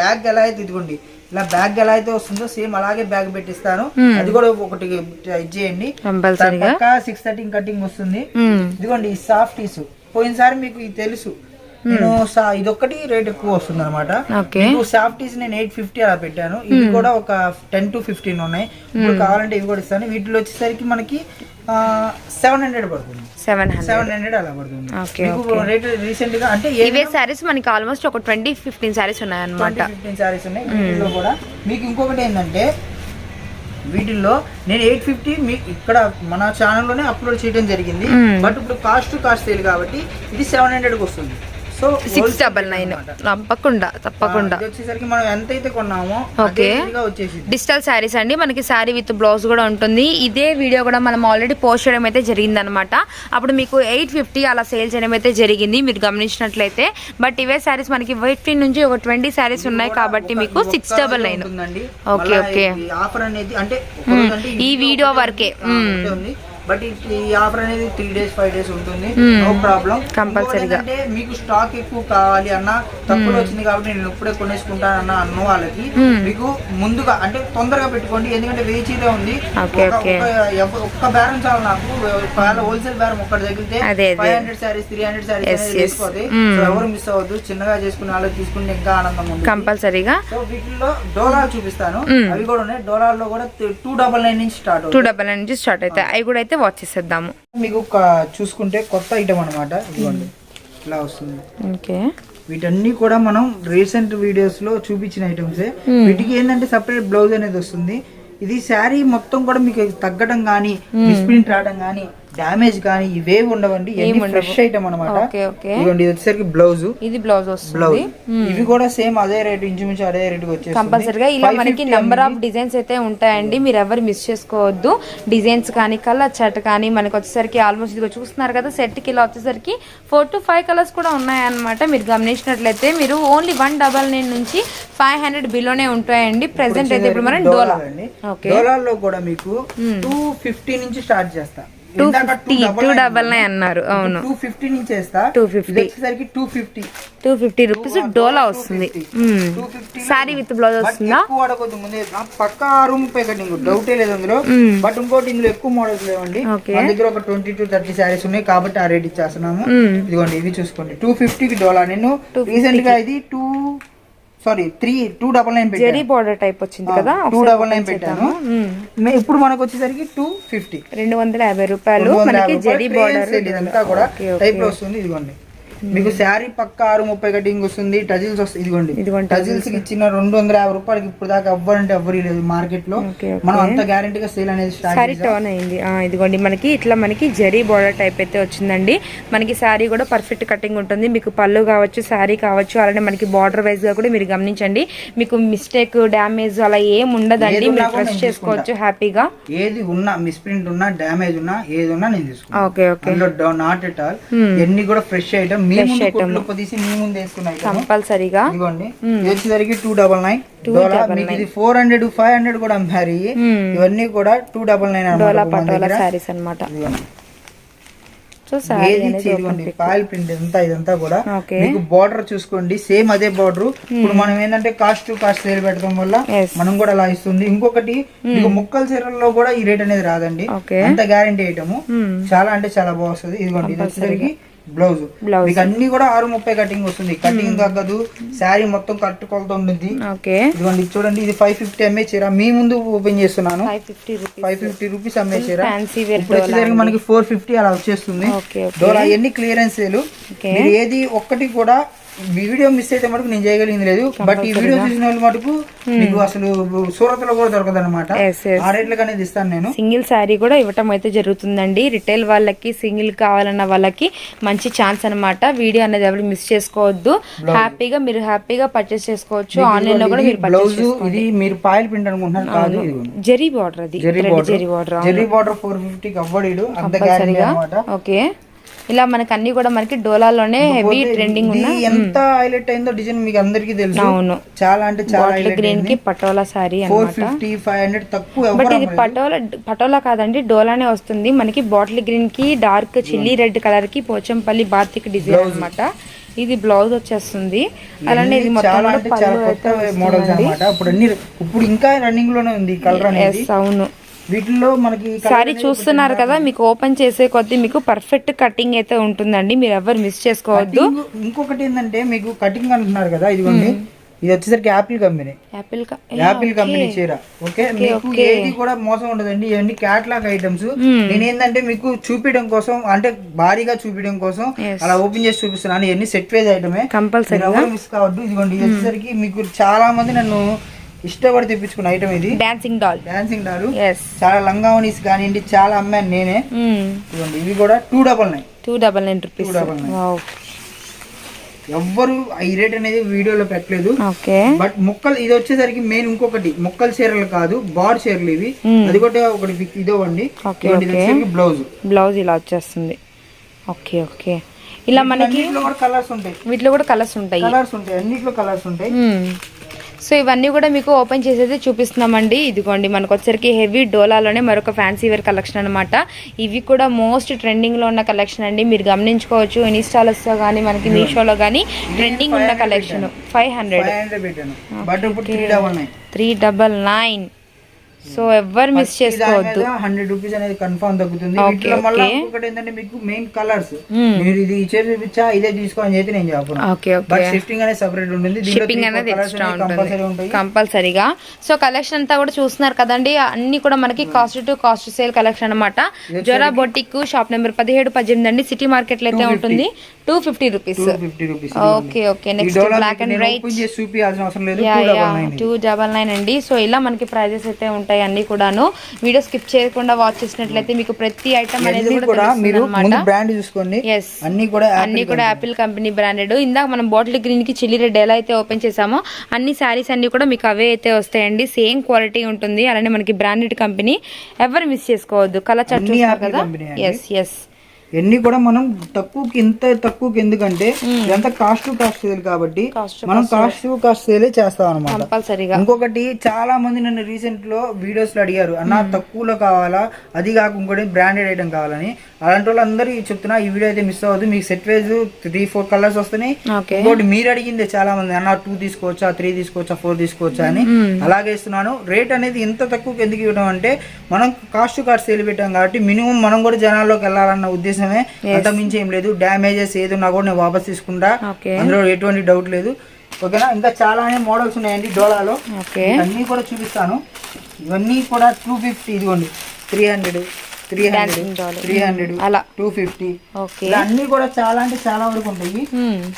బ్యాగ్ ఎలా అయితే ఇదిగోండి ఇలా బ్యాగ్ ఎలా అయితే వస్తుందో సేమ్ అలాగే బ్యాగ్ పెట్టిస్తాను. అది కూడా ఒకటి కంపల్సరీగా. సిక్స్ థర్టీన్ కటింగ్ వస్తుంది. ఇదిగోండి ఈ సాఫ్ట్ టీస్ పోయినసారి మీకు ఇది తెలుసు. నేను ఇదొక్కటి రేట్ ఎక్కువ వస్తుంది అనమాట ఓకే. సాఫ్ట్ టీస్ నేను ఎయిట్ ఫిఫ్టీ అలా పెట్టాను. ఇవి కూడా ఒక టెన్ టు ఫిఫ్టీన్ ఉన్నాయి. ఇప్పుడు కావాలంటే ఇవి కూడా ఇస్తాను. వీటిలో వచ్చేసరికి మనకి సెవెన్ హండ్రెడ్ పడుతుంది. సెవెన్ హండ్రెడ్ సెవెన్ హండ్రెడ్ అలా పడుతుంది. రేట్ రీసెంట్గా అంటే ఇవే శారీస్ మనకి ఆల్మోస్ట్ ఒక ట్వంటీ ఫిఫ్టీన్ శారీస్ ఉన్నాయన్నమాట. ఫిఫ్టీన్ సారీస్ ఉన్నాయి. వీటిల్లో కూడా మీకు ఇంకొకటి ఏంటంటే వీటిల్లో నేను ఎయిట్ ఫిఫ్టీ మీకు ఇక్కడ మన ఛానల్లోనే అప్లోడ్ చేయడం జరిగింది. బట్ ఇప్పుడు కాస్ట్ కాస్ట్ సేల్ కాబట్టి ఇది సెవెన్ హండ్రెడ్కి వస్తుంది. సో సిక్స్ డబల్ నైన్ తప్పకుండా తప్పకుండా. వచ్చేసరికి మనం ఎంత అయితే కొన్నామో ఓకే. డిజిటల్ శారీస్ అండి. మనకి శారీ విత్ బ్లౌజ్ కూడా ఉంటుంది. ఇదే వీడియో కూడా మనం ఆల్రెడీ పోస్ట్ చేయడం అయితే జరిగిందనమాట అప్పుడు మీకు ఎయిట్ ఫిఫ్టీ అలా సేల్ చేయడం అయితే జరిగింది. మీరు గమనించినట్లయితే. బట్ ఇవే శారీస్ మనకి ఫిఫ్టీన్ నుంచి ఒక ట్వంటీ శారీస్ ఉన్నాయి కాబట్టి మీకు six double nine okay, okay. Offer అనేది అంటే ఈ వీడియో వరకే. ఉంది బట్ ఈ ఆఫర్ అనేది త్రీ డేస్ ఫైవ్ డేస్ ఉంటుంది. నో ప్రాబ్లం Compulsory-గా. అంటే మీకు స్టాక్ ఎక్కువ కావాలి అన్న తక్కువ వచ్చింది కాబట్టి నేను ఇప్పుడే కొనేసుకుంటానన్న అన్న వాళ్ళకి మీకు ముందుగా అంటే తొందరగా పెట్టుకోండి. ఎందుకంటే వేచీలో ఉంది. ఒక్క బేరం చాలు నాకు. ఒకవేళ హోల్సేల్ బేరం ఒక్కటి తగిలితే. Five hundred saris three hundred saris Yes, అనేది yes. వేసుకోవాలి మ్మ్. సో ఎవరు మిస్ అవ్వద్దు. చిన్నగా చేసుకునే వాళ్ళు తీసుకుంటే ఇంకా ఆనందం ఉంటుంది. కంపల్సరీగా సో వీటిలో డోలాలు చూపిస్తాను. అవి కూడా ఉన్నాయి. డోలాల్లో కూడా టూ డబల్ నైన్ నుంచి స్టార్ట్ టూ డబల్ నైన్ నుంచి స్టార్ట్ అవుతాయి. అవి కూడా అయితే వాచ్ చేసేద్దాము. మీకు ఒక చూసుకుంటే కొత్త ఐటమ్ అనమాట ఇదిగోండి. ఇలా వస్తుంది. ఓకే. వీటన్ని కూడా మనం రీసెంట్ వీడియోస్లో చూపించిన ఐటమ్సే వీటికి ఏంటంటే సపరేట్ బ్లౌజ్ అనేది వస్తుంది. ఇది శారీ మొత్తం కూడా మీకు తగ్గడం కానీ మిస్ప్రింట్ రావడం కానీ డ్యామేజ్ కానీ ఇవేవి ఉండవండి. ఫ్రెష్ ఐటమ్ అనమాట ఇది వచ్చేసరికి బ్లౌజ్ ఇది బ్లౌజ్ వస్తుంది. ఇవి కూడా సేమ్ అదే రేట్ ఇంచుమించు అదే రేట్ కంపల్సరిగా ఇలా మనకి నెంబర్ ఆఫ్ డిజైన్స్ అయితే ఉంటాయండి. మీరు ఎవరు మిస్ చేసుకోవద్దు. డిజైన్స్ కానీ కలర్ చార్ట్ కానీ మనకి వచ్చేసరికి ఆల్మోస్ట్ ఇదిగో చూస్తున్నారు కదా set కి ఇలా వచ్చేసరికి ఫోర్ టు ఫైవ్ కలర్స్ కూడా ఉన్నాయన్నమాట. మీరు గమనించినట్లయితే మీరు ఓన్లీ వన్ డబల్ నైన్ నుంచి ఫైవ్ హండ్రెడ్ బిలోనే ఉంటాయండి. ప్రెసెంట్ అయితే ఇప్పుడు మనం డోలా. డోలాల్లో కూడా మీకు టూ ఫిఫ్టీ నుంచి స్టార్ట్ చేస్తా. Two fifty two double nine అన్నారు. అవును. టూ ఫిఫ్టీ నుంచి వేస్తా. 250. ఇది వచ్చేసరికి two fifty two fifty rupees డోలా వస్తుంది. Two fifty sari with blouse వస్తుందా? ముందే ఆ పక్క రూమ్ పే కటింగ్ డౌటే లేదు అందులో. బట్ ఇంకోటి ఇందులో ఎక్కువ మోడల్స్ లేవండి. మన దగ్గర ఒక ట్వంటీ టు థర్టీ శారీస్ ఉన్నాయి కాబట్టి ఆ రేట్ ఇచ్చేస్తున్నాము. మ్మ్. ఇదిగోండి ఇవి చూసుకోండి. టూ ఫిఫ్టీకి డోలా. నేను రీసెంట్గా ఇది two sorry three two double nine zari border type వచ్చింది కదా టూ డబల్ నైన్ పెట్టాను. ఇప్పుడు మనకు వచ్చేసరికి టూ ఫిఫ్టీ రెండు వందల యాభై రూపాయలు మనకి జెరీ బార్డర్ ఇదంతా కూడా టైప్లో వస్తుంది ఇదిగోండి. మీకు శారీ పక్క ఆరు ముప్పై కటింగ్ వస్తుంది టజిల్స్ వస్తుంది ఇదిగోండి. టజిల్స్. కి ఇచ్చిన రెండు వందల యాభై రూపాయలకి ఇప్పుడు దాకా ఎవ్వరంటే ఎవ్వరు లేదు మార్కెట్లో. మనం అంత గ్యారంటీగా సేల్ అనేది స్టార్ట్ సారీ టర్న్ అయింది. ఇదిగోండి మనకి ఇట్లా మనకి జరీ బార్డర్ టైప్ అయితే వచ్చిందండి. మనకి శారీ కూడా పర్ఫెక్ట్ కటింగ్ ఉంటుంది. మీకు పళ్ళు కావచ్చు శారీ కావచ్చు అలానే మనకి బార్డర్ వైజ్గా కూడా మీరు గమనించండి. మీకు మిస్టేక్ డ్యామేజ్ అలా ఏం ఉండదండి. మీరు ట్రస్ట్ చేసుకోవచ్చు హ్యాపీగా. ఏది ఉన్నా మిస్ప్రింట్ ఉన్నా డ్యామేజ్ ఉన్నా ఏది ఉన్నా నేను తీసుకుంటాను okay okay. Not at all ఎన్ని కూడా ఫ్రెష్ ఐటమ్ ఐటమ్ కంపల్సరీగా? వచ్చేసరికి టూ డబల్ నైన్ ఇది ఫోర్ హండ్రెడ్ ఫైవ్ హండ్రెడ్ కూడా అమ్మారు. ఇవన్నీ కూడా టూ డబల్ నైన్ డోలా పటోలా శారీస్ అన్నమాట. ఇదిగోండి. సో శారీ ఏది అనేది ఇదిగోండి పాయిల్ ప్రింట్ ఇదంతా ఇదంతా కూడా. మీకు బార్డర్ చూసుకోండి. సేమ్ అదే బార్డర్ ఇప్పుడు మనం ఏంటంటే కాస్ట్ టు కాస్ట్ సేల్ పెట్టడం వల్ల. మనం కూడా అలా ఇస్తుంది. ఇంకొకటి మీకు ముక్కల చీరల్లో కూడా ఈ రేట్ అనేది రాదండి. అంత గ్యారంటీ ఐటమ్. చాలా అంటే చాలా బాగుంది ఇదిగోండి ఇది వచ్చేసరికి బ్లౌజ్. మీకు అన్ని కూడా ఆరు ముప్పై కటింగ్ వస్తుంది. కటింగ్ తగ్గదు. శారీ మొత్తం కట్టుకొలతో ఉంటుంది ఓకే. ఇదిగోండి ఇది చూడండి ఇది ఫైవ్ ఫిఫ్టీ ఎంఏ చీర. మీ ముందు ఓపెన్ చేస్తున్నాను. ఫైవ్ ఫిఫ్టీ రూపీస్ అమ్మే చీర. ఇప్పుడు వచ్చేసరికి మనకి ఫోర్ ఫిఫ్టీ అలా వచ్చేస్తుంది. డోలా ఎన్ని క్లియరెన్స్ సేలు ఏది ఒక్కటి కూడా వీడియో మిస్ అయితే మటుకు నేను చేయగలిగింది లేదు. బట్ ఈ వీడియో చూసిన వాళ్ళు మటుకు మీకు అసలు సూరత్లో కూడా దొరకదు అనమాట ఆ రేట్లకు అనేది ఇస్తాను నేను. సింగిల్ శారీ కూడా ఇవ్వటం అయితే జరుగుతుందండి. రిటైల్ వాళ్ళకి సింగిల్ కావాలన్న వాళ్ళకి మంచి ఛాన్స్ అన్నమాట. వీడియో అనేది ఎవరు మిస్ చేసుకోవద్దు. హ్యాపీగా మీరు హ్యాపీగా పర్చేస్ చేసుకోవచ్చు. ఆన్లైన్లో కూడా మీరు బ్లౌజ్ ఇది మీరు పాయల్ ప్రింట్ అనుకుంటున్నారు. కాదు జరీ బార్డర్ అది. Zari border zari border four ఫిఫ్టీకి అవ్వడు అంత గ్యారెంటీ అనమాట ఓకే ఇలా మనకి అన్ని కూడా మనకి డోలాలోనే హెవీ ట్రెండింగ్ ఉన్న ఎంత హైలైట్ అయిందో డిజైన్ మీకు అందరికీ తెలుసు. అవును. చాలా అంటే చాలా గ్రీన్కి పటోలా హండ్రెడ్ తక్కువ బట్ ఇది పటోలా పటోలా కాదండి డోలానే వస్తుంది. మనకి బాటిల్ గ్రీన్కి డార్క్ చిల్లీ రెడ్ కలర్కి పోచంపల్లి బాతిక్ డిజైన్ అన్నమాట. ఇది బ్లౌజ్ వచ్చేస్తుంది. అలానే ఇది మొత్తం మోడల్స్ ఇప్పుడు అన్ని ఇప్పుడు ఇంకా రన్నింగ్లోనే ఉంది కలర్ అవును. వీటిల్లో మనకి సారీ చూస్తున్నారు కదా మీకు ఓపెన్ చేసే కొద్దీ మీకు పర్ఫెక్ట్ కటింగ్ అయితే ఉంటుందండి. మీరు ఎవరు మిస్ చేసుకోవద్దు. ఇంకో- ఇంకొకటి ఏంటంటే మీకు కటింగ్ అంటున్నారు కదా ఇదిగోండి ఇది వచ్చేసరికి Apple company Apple Apple company చీర. ఓకే? మీకు ఏది కూడా మోసం ఉండదండి. ఇవన్నీ క్యాట్లాగ్ ఐటమ్స్ నేను ఏంటంటే మీకు చూపించడం కోసం అంటే భారీగా చూపించడం కోసం అలా ఓపెన్ చేసి చూపిస్తున్నాను. ఇవన్నీ సెట్ వేజ్ ఐటమే కంపల్సరీ మిస్ కావద్దు. ఇదిగోండి ఇది వచ్చేసరికి మీకు చాలా మంది నన్ను ఇష్టపడి తెప్పించుకున్న ఐటమ్ ఇది. డాన్సింగ్ డాల్ డాన్సింగ్ డాలు చాలా లంగావనీస్ కానివ్వండి చాలా అమ్మాను నేనే. ఇదిగోండి ఇవి కూడా two double nine two double nine rupees two double nine ఎవ్వరు ఈ రేట్ అనేది వీడియోలో పెట్టలేదు. బట్ ముక్కలు ఇది వచ్చేసరికి మెయిన్ ఇంకొకటి. ముక్కల చీరలు కాదు బార్ చీరలు ఇవి. అది కూడా ఒకటి ఇదో అండి బ్లౌజ్ బ్లౌజ్ ఇలా వచ్చేస్తుంది. ఓకే ఓకే ఇలా మనకి కలర్స్ ఉంటాయి. వీటిలో కూడా కలర్స్ ఉంటాయి. కలర్స్ ఉంటాయి అన్నిట్లో కలర్స్ ఉంటాయి. మ్మ్. సో ఇవన్నీ కూడా మీకు ఓపెన్ చేసేది చూపిస్తున్నామండి. ఇదిగోండి మనకు వచ్చరికి హెవీ డోలాలోనే మరొక ఫ్యాన్సీ వేర్ కలెక్షన్ అనమాట ఇవి కూడా మోస్ట్ ట్రెండింగ్లో ఉన్న కలెక్షన్ అండి. మీరు గమనించుకోవచ్చు ఇన్స్టాలస్లో కానీ మనకి మీషోలో కానీ ట్రెండింగ్ ఉన్న collection. Five hundred three double nine so ఎవ్వరు మిస్ చేసుకోవద్దు. హండ్రెడ్ రూపీస్ అనేది కన్ఫర్మ్ తగ్గుతుంది. వీటిలో మళ్ళీ ఏంటంటే మీకు మెయిన్ కలర్స్ మ్మ్. మీరు ఇది ఇచ్చే చూపించా ఇదే తీసుకో అని చెప్పి నేను చెప్పను. బట్ షిఫ్టింగ్ అనేది సెపరేట్ ఉంటుంది. షిప్పింగ్ అనేది ఎక్స్ట్రా ఉంటుంది. కంపల్సరీగా సో కలెక్షన్ అంతా కూడా చూస్తున్నారు కదండి. అన్ని కూడా మనకి cost to cost sale collection అనమాట జొరా బొటిక్ షాప్ నెంబర్ పదిహేడు పద్దెనిమిది అండి. సిటీ మార్కెట్లో అయితే ఉంటుంది. Two fifty rupees okay okay next black and white two double nine అండి. సో ఇలా మనకి ప్రైజెస్ అయితే ఉంటాయి. అన్ని కూడాను. వీడియో స్కిప్ చేయకుండా వాచ్ చేసినట్లయితే మీకు ప్రతి ఐటమ్ అనేది కూడా మీరు బ్రాండ్ చూసుకోండి. అన్ని కూడా అన్ని కూడా యాపిల్ కంపెనీ బ్రాండెడ్. ఇందాక మనం బాటిల్ గ్రీన్కి చిల్లీ రెడ్ ఎలా అయితే ఓపెన్ చేసామో అన్ని శారీస్ అన్ని కూడా మీకు అవే అయితే వస్తాయండి. సేమ్ క్వాలిటీ ఉంటుంది. అలానే మనకి బ్రాండెడ్ కంపెనీ ఎవరు మిస్ చేసుకోవద్దు. కలర్ చూస్తారు Apple కదా. ఎస్ ఎస్ ఎన్ని కూడా మనం తక్కువకి ఇంత తక్కువకి ఎందుకంటే ఇదంతా కాస్ట్ టు కాస్ట్ సేల్ కాబట్టి మనం కాస్ట్ టు కాస్ట్ సేలే చేస్తాం అనమాట ఇంకొకటి చాలా మంది నన్ను రీసెంట్లో వీడియోస్లో అడిగారు అన్న తక్కువలో కావాలా? అది కాక ఇంకోటి బ్రాండెడ్ ఐటమ్ కావాలని. అలాంటి వాళ్ళందరూ చెప్తున్నా ఈ వీడియో అయితే మిస్ అవ్వదు మీకు set wise three four colours వస్తున్నాయి. ఇంకోటి మీరు అడిగిందే చాలా మంది అన్న టూ తీసుకోవచ్చా త్రీ తీసుకోవచ్చా ఫోర్ తీసుకోవచ్చా? అని. అలాగే ఇస్తున్నాను. రేట్ అనేది ఇంత తక్కువకి ఎందుకు ఇవ్వడం అంటే మనం కాస్ట్ టు కాస్ట్ సేల్ పెట్టాం కాబట్టి మినిమం మనం కూడా జనాల్లోకి వెళ్ళాలన్న ఉద్దేశమే అంత మించి ఏం లేదు. డ్యామేజెస్ ఏది ఉన్నా కూడా నేను వాపస్ తీసుకుంటా. అందులో ఎటువంటి డౌట్ లేదు. ఓకేనా ఇంకా చాలా మోడల్స్ ఉన్నాయండి డోలాలో. అన్నీ కూడా చూపిస్తాను. ఇవన్నీ కూడా టూ ఫిఫ్టీ ఇదిగోండి. Three hundred three hundred. Three hundred అలా. టూ ఫిఫ్టీ అన్నీ కూడా చాలా అంటే చాలా వరకు ఉంటాయి. మ్మ్.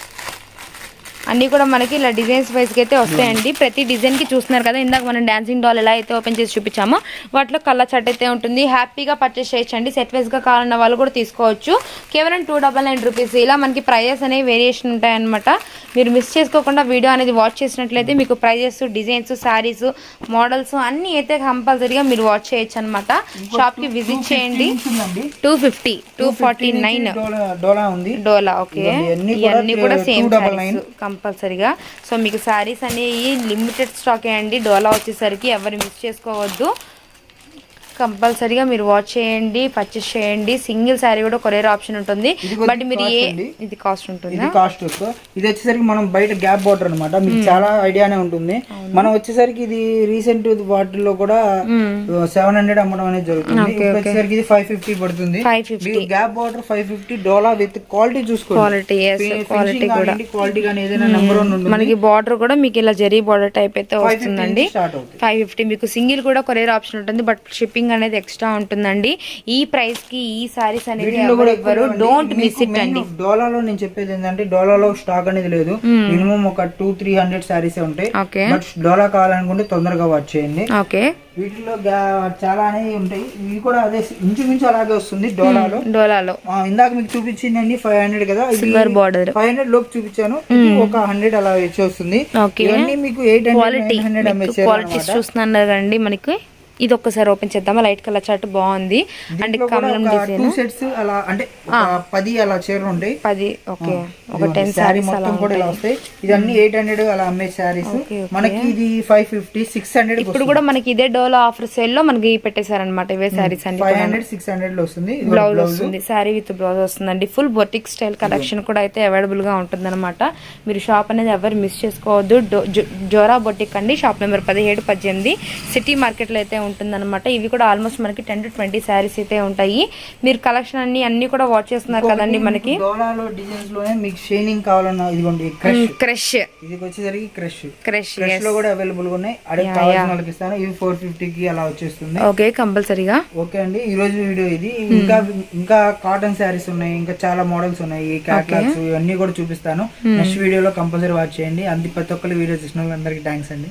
అన్నీ కూడా మనకి ఇలా డిజైన్స్ వైజ్కి అయితే వస్తాయండి. ప్రతి డిజైన్కి చూస్తున్నారు కదా ఇందాక మనం డాన్సింగ్ డాల్ ఎలా అయితే ఓపెన్ చేసి చూపించామో వాటిలో కలర్ చట్ అయితే ఉంటుంది. హ్యాపీగా పర్చేస్ చేయొచ్చండి. సెట్ వైజ్గా కావాలన్న వాళ్ళు కూడా తీసుకోవచ్చు. కేవలం టూ డబల్ నైన్ రూపీస్ ఇలా మనకి ప్రైజెస్ అనేవి వేరియేషన్ ఉంటాయన్నమాట. మీరు మిస్ చేసుకోకుండా వీడియో అనేది వాచ్ చేసినట్లయితే మీకు ప్రైజెస్ డిజైన్స్ శారీస్ మోడల్స్ అన్నీ అయితే కంపల్సరీగా మీరు వాచ్ చేయొచ్చు అనమాట షాప్కి విజిట్ చేయండి. Two fifty two forty nine డోలా ఓకే. ఇవన్నీ కూడా సేమ్. కంపల్సరీగా. సో మీకు శారీస్ అనేవి లిమిటెడ్ స్టాకే అండి. డోలా వచ్చేసరికి ఎవరు మిస్ చేసుకోవద్దు. కంపల్సరీగా మీరు వాచ్ చేయండి పర్చేస్ చేయండి. సింగిల్ శారీ కూడా కొరియర్ ఆప్షన్ ఉంటుంది. బట్ మీరు ఏ. ఇది కాస్ట్ ఉంటుంది? ఇది కాస్ట్ ఇది వచ్చేసరికి మనం బయట గ్యాప్ బార్డర్ అనమాట మీకు చాలా ఐడియానే ఉంటుంది. మనం వచ్చేసరికి ఇది రీసెంట్ వాటిల్లో కూడా సెవెన్ హండ్రెడ్ అమ్మడం అనేది జరుగుతుంది. వచ్చేసరికి ఇది ఫైవ్ ఫిఫ్టీ పడుతుంది. గ్యాప్ బార్డర్ ఫైవ్ ఫిఫ్టీ డోలా విత్ క్వాలిటీ చూసుకోండి. క్వాలిటీ క్వాలిటీ కూడా. క్వాలిటీ కానీ ఏదైనా నెంబర్ ఉంటుంది. మనకి బార్డర్ కూడా మీకు ఇలా జరీ బార్డర్ టైప్ అయితే వస్తుందండి. ఫైవ్ ఫిఫ్టీ మీకు సింగిల్ కూడా కొరియర్ ఆప్షన్ ఉంటుంది. బట్ షిప్పింగ్ అనేది ఎక్స్ట్రా ఉంటుందండి. ఈ ప్రైస్కి ఈ సారీస్ అనేది ఇవ్వరు. డోంట్ మిస్ ఇట్ అండి. డోలాలో నేను చెప్పేది ఏంటంటే డోలాలో స్టాక్ అనేది లేదు. మినిమం ఒక టూ త్రీ హండ్రెడ్ శారీస్ ఉంటాయి. బట్ డోలా కావాలనుకుంటే తొందరగా వాచ్ చేయండి. ఓకే వీటిలో చాలా అనేవి ఉంటాయి. ఇవి కూడా అదే ఇంచుమించు అలాగే వస్తుంది డోలాలో డోలాలో ఆ, ఇందాక మీకు చూపించిందండి ఫైవ్ హండ్రెడ్ కదా. సిల్వర్ బార్డర్ ఫైవ్ హండ్రెడ్ లోపు చూపించాను. ఇది ఒక హండ్రెడ్ అలా వచ్చి వస్తుంది ఓకే ఇవన్నీ మీకు eight hundred quality hundred MS qualities చూస్తున్నారు కదండి మనకి. ఇది ఒక్కసారి ఓపెన్ చేద్దామా? లైట్ కలర్ చార్ట్ బాగుంది. అండ్ కమలం డిజైన్ సెట్స్ అలా అంటే ఒక పది అలా చీరలు ఉంటాయి. పది ఓకే. ఒక టెన్ సారీస్ అలా కూడా ఇలా వస్తాయి. ఇదన్నీ ఎయిట్ హండ్రెడ్ అలా అమ్మే శారీస్. మనకి ఇది ఫైవ్ ఫిఫ్టీ సిక్స్ హండ్రెడ్ ఇప్పుడు కూడా మనకి ఇదే డోలో ఆఫర్ సేల్లో మనకి పెట్టేశారనమాట ఇవే సారీస్ అన్ని ఫైవ్ హండ్రెడ్ సిక్స్ హండ్రెడ్లో వస్తుంది. బ్లౌజ్ వస్తుంది శారీ విత్ బ్లౌజ్ వస్తుందండి. ఫుల్ బొటిక్ స్టైల్ కలెక్షన్ కూడా అయితే అవైలబుల్గా ఉంటుందన్నమాట. మీరు షాప్ అనేది ఎవరు మిస్ చేసుకోవద్దు. జోరా బొటిక్ అండి. షాప్ నెంబర్ పదిహేడు పద్దెనిమిది. సిటీ మార్కెట్లో అయితే ఉంటుందన్నమాట. ఇవి కూడా ఆల్మోస్ట్ మనకి టెన్ టు ట్వంటీ శారీస్ అయితే ఉంటాయి. మీరు కలెక్షన్ అన్ని అన్ని కూడా వాచ్ చేస్తున్నారు కదండి మనకి. డిజైన్స్లోనే మీకు షైనింగ్ కావాలన్నా ఇదిగోండి క్రష్ ఇది వచ్చేసరికి క్రష్ క్రష్లో కూడా అవైలబుల్గా ఉన్నాయి. అడిగి కావాల్సిన వాళ్ళకి ఇస్తాను. ఇవి ఫోర్కి అలా వచ్చేస్తుంది. ఓకే కంపల్సరీగా. ఓకే అండి. ఈ రోజు వీడియో ఇది. ఇంకా ఇంకా కాటన్ శారీస్ ఉన్నాయి. ఇంకా చాలా మోడల్స్ ఉన్నాయి. క్యాట్లాగ్స్ ఇవన్నీ కూడా చూపిస్తాను. నెక్స్ట్ వీడియోలో కంపల్సరీ వాచ్ చేయండి. అంది ప్రతి ఒక్కరి వీడియో చూసిన వాళ్ళందరికీ థ్యాంక్స్ అండి.